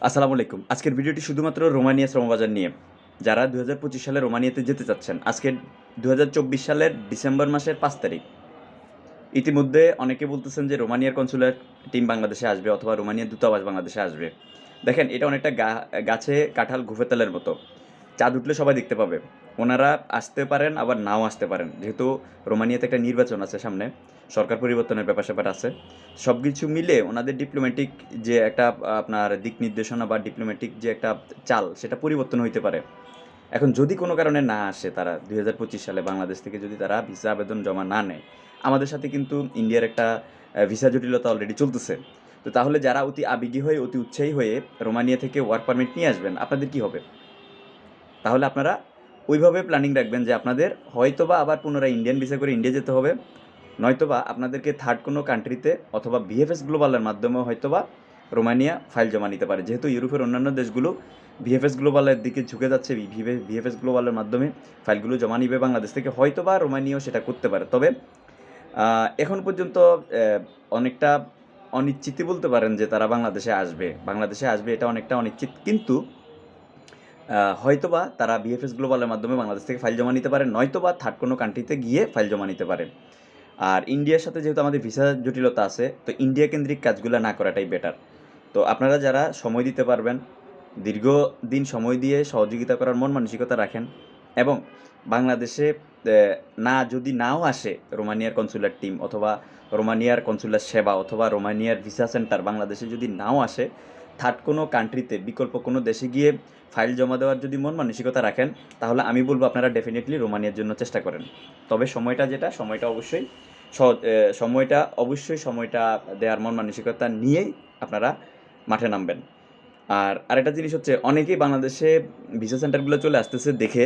আসসালামু আলাইকুম। আজকের ভিডিওটি শুধুমাত্র রোমানিয়া শ্রমবাজার নিয়ে। যারা দু হাজার পঁচিশ সালে রোমানিয়াতে যেতে চাচ্ছেন, আজকে দু হাজার চব্বিশ সালের ডিসেম্বর মাসের পাঁচ তারিখ। ইতিমধ্যে অনেকে বলতেছেন যে রোমানিয়ার কনসুলার টিম বাংলাদেশে আসবে অথবা রোমানিয়ার দূতাবাস বাংলাদেশে আসবে। দেখেন, এটা অনেকটা গা- গাছে কাঁঠাল ঘুফেতালের মতো। চাঁদ উঠলে সবাই দেখতে পাবে। ওনারা আসতে পারেন, আবার নাও আসতে পারেন। যেহেতু রোমানিয়াতে একটা নির্বাচন আছে সামনে সরকার পরিবর্তনের ব্যাপার স্যাপার আছে। সব কিছু মিলে ওনাদের ডিপ্লোম্যাটিক যে একটা, আপনার দিক নির্দেশনা বা ডিপ্লোম্যাটিক যে একটা চাল, সেটা পরিবর্তন হইতে পারে। এখন যদি কোনো কারণে না আসে তারা দু হাজার পঁচিশ সালে বাংলাদেশ থেকে যদি তারা ভিসা আবেদন জমা না নেয়, আমাদের সাথে কিন্তু ইন্ডিয়ার একটা ভিসা জটিলতা অলরেডি চলতেছে। তো তাহলে যারা অতি আবেগী হয়ে, অতি উৎসাহী হয়ে রোমানিয়া থেকে ওয়ার্ক পারমিট নিয়ে আসবেন, আপনাদের কি হবে? তাহলে আপনারা ওইভাবে প্ল্যানিং রাখবেন যে আপনাদের হয়তোবা আবার পুনরায় ইন্ডিয়ান ভিসা করে ইন্ডিয়া যেতে হবে। নয়তোবা আপনাদেরকে থার্ড কোনো কান্ট্রিতে অথবা বিএফএস গ্লোবালের মাধ্যমে হয়তোবা রোমানিয়া ফাইল জমা নিতে পারে। যেহেতু ইউরোপের অন্যান্য দেশগুলো ভিএফএস গ্লোবালের দিকে ঝুঁকে যাচ্ছে ভিএফএস গ্লোবালের মাধ্যমে ফাইলগুলো জমা নিবে, বাংলাদেশ থেকে হয়তোবা রোমানিয়াও সেটা করতে পারে। তবে এখন পর্যন্ত অনেকটা অনিশ্চিতই বলতে পারেন যে তারা বাংলাদেশে আসবে। বাংলাদেশে আসবে এটা অনেকটা অনিশ্চিত। কিন্তু হয়তোবা তারা বিএফএস গ্লোবালের মাধ্যমে বাংলাদেশ থেকে ফাইল জমা নিতে পারে, নয়তোবা থার্ড কোনো কান্ট্রিতে গিয়ে ফাইল জমা নিতে পারে। আর ইন্ডিয়ার সাথে যেহেতু আমাদের ভিসা জটিলতা আছে, তো ইন্ডিয়া কেন্দ্রিক কাজগুলো না করাটাই বেটার তো আপনারা যারা সময় দিতে পারবেন দীর্ঘদিন সময় দিয়ে সহযোগিতা করার মন মানসিকতা রাখেন এবং বাংলাদেশে না যদি নাও আসে রোমানিয়ার কনসুলার টিম অথবা রোমানিয়ার কনসুলার সেবা অথবা রোমানিয়ার ভিসা সেন্টার বাংলাদেশে যদি নাও আসে থার্ড কোনো কান্ট্রিতে বিকল্প কোনো দেশে গিয়ে ফাইল জমা দেওয়ার যদি মন মানসিকতা রাখেন, তাহলে আমি বলব আপনারা ডেফিনেটলি রোমানিয়ার জন্য চেষ্টা করেন। তবে সময়টা যেটা, সময়টা অবশ্যই সময়টা অবশ্যই সময়টা দেওয়ার মন মানসিকতা নিয়েই আপনারা মাঠে নামবেন। আর আরেকটা জিনিস হচ্ছে, অনেকেই বাংলাদেশে ভিসা সেন্টারগুলো চলে আসতেছে দেখে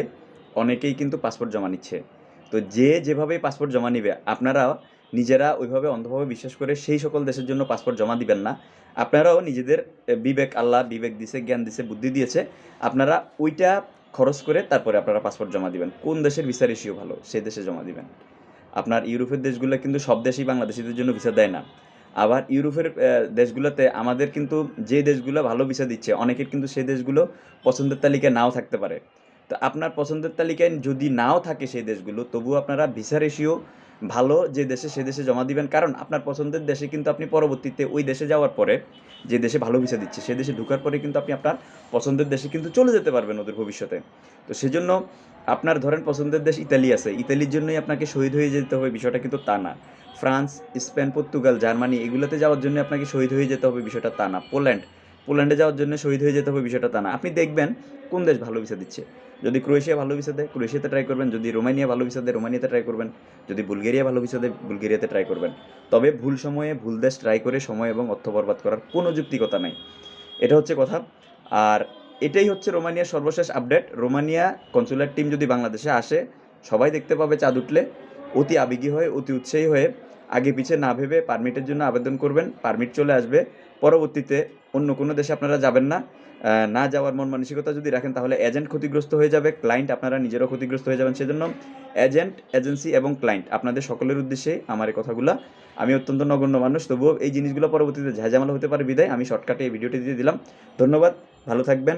অনেকেই কিন্তু পাসপোর্ট জমা নিচ্ছে। তো যে যেভাবে পাসপোর্ট জমা নিবে আপনারা নিজেরা ওইভাবে অন্ধভাবে বিশ্বাস করে সেই সকল দেশের জন্য পাসপোর্ট জমা দিবেন না। আপনারাও নিজেদের বিবেক, আল্লাহ বিবেক দিছে, জ্ঞান দিছে, বুদ্ধি দিয়েছে। আপনারা ওইটা খরচ করে তারপরে আপনারা পাসপোর্ট জমা দিবেন। কোন দেশের ভিসা রেশিও ভালো সেই দেশে জমা দিবেন। আপনার ইউরোপের দেশগুলো কিন্তু সব দেশেই বাংলাদেশিদের জন্য ভিসা দেয় না। আবার ইউরোপের দেশগুলোতে আমাদের কিন্তু যে দেশগুলো ভালো ভিসা দিচ্ছে, অনেকের কিন্তু সেই দেশগুলো পছন্দের তালিকায় নাও থাকতে পারে। তো আপনার পছন্দের তালিকায় যদি নাও থাকে সেই দেশগুলো, তবুও আপনারা ভিসা রেশিও ভালো যে দেশে সে দেশে জমা দিবেন। কারণ আপনার পছন্দের দেশে কিন্তু আপনি পরবর্তীতে ওই দেশে যাওয়ার পরে যে দেশে ভালো ভিসা দিচ্ছে, সে দেশে ঢোকার পরে কিন্তু আপনি আপনার পছন্দের দেশে কিন্তু চলে যেতে পারবেন ওদের ভবিষ্যতে। তো সেজন্য আপনার ধরেন পছন্দের দেশ ইতালি আছে। ইতালির জন্যই আপনাকে শহীদ হয়ে যেতে হবে বিষয়টা কিন্তু তা না। ফ্রান্স, স্পেন, পর্তুগাল, জার্মানি এগুলোতে যাওয়ার জন্য আপনাকে শহীদ হয়ে যেতে হবে বিষয়টা তা না। পোল্যান্ড পোল্যান্ডে যাওয়ার জন্য শহীদ হয়ে যেতে হবে বিষয়টা তা না। আপনি দেখবেন কোন দেশ ভালো ভিসা দিচ্ছে। যদি ক্রোয়েশিয়া ভালো ভিসা দেয়, ক্রোয়েশিয়াতে ট্রাই করবেন। যদি রোমানিয়া ভালো ভিসা দেয়, রোমানিয়াতে ট্রাই করবেন। যদি বুলগেরিয়া ভালো ভিসা দেয়, বুলগেরিয়াতে ট্রাই করবেন। তবে ভুল সময়ে ভুল দেশ ট্রাই করে সময় এবং অর্থ বরবাদ করার কোনো যুক্তিকতা নাই। এটা হচ্ছে কথা। আর এটাই হচ্ছে রোমানিয়ার সর্বশেষ আপডেট রোমানিয়া কনসুলার টিম যদি বাংলাদেশে আসে, সবাই দেখতে পাবে চাঁদ উঠলে। অতি আবেগী হয়ে, অতি উৎসাহী হয়ে, আগে পিছে না ভেবে পারমিটের জন্য আবেদন করবেন। পারমিট চলে আসবে। পরবর্তীতে অন্য কোনো দেশে আপনারা যাবেন না। না যাওয়ার মন মানসিকতা যদি রাখেন, তাহলে এজেন্ট ক্ষতিগ্রস্ত হয়ে যাবে। ক্লায়েন্ট আপনারা নিজেরও ক্ষতিগ্রস্ত হয়ে যাবেন। সেজন্য এজেন্ট এজেন্সি এবং ক্লায়েন্ট আপনাদের সকলের উদ্দেশ্যে আমার এই কথাগুলো। আমি অত্যন্ত নগণ্য মানুষ, তবুও এই জিনিসগুলো পরবর্তীতে ঝাঁঝামালা হতে পারে বিদায়। আমি শর্টকাটে এই ভিডিওটি দিয়ে দিলাম। ধন্যবাদ, ভালো থাকবেন।